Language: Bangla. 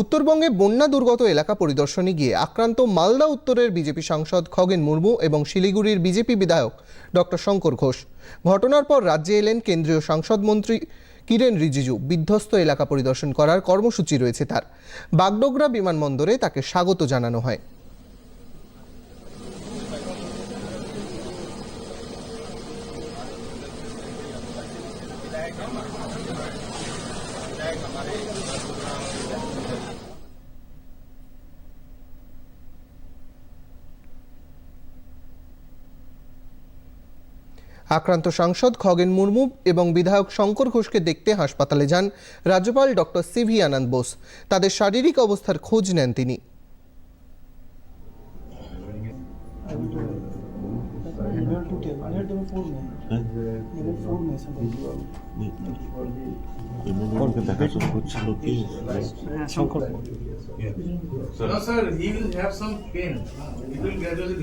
উত্তরবঙ্গে বন্যা দুর্গত এলাকা পরিদর্শনে গিয়ে আক্রান্ত মালদা উত্তরের বিজেপি সাংসদ খগেন মুর্মু এবং শিলিগুড়ির বিজেপি বিধায়ক ডক্টর শঙ্কর ঘোষ। ঘটনার পর রাজ্যে এলেন কেন্দ্রীয় সাংসদ মন্ত্রী কিরেন রিজিজু। বিধ্বস্ত এলাকা পরিদর্শন করার কর্মসূচি রয়েছে তার। বাগডোগরা বিমানবন্দরে তাকে স্বাগত জানানো হয়। আক্রান্ত সাংসদ খগেন মুর্মু এবং বিধায়ক শঙ্কর ঘোষকে দেখতে হাসপাতালে যান রাজ্যপাল ডক্টর সিভি আনন্দ বোস তাদের শারীরিক অবস্থার খোঁজ নেন তিনি No, sir, he will have some pain. It will gradually.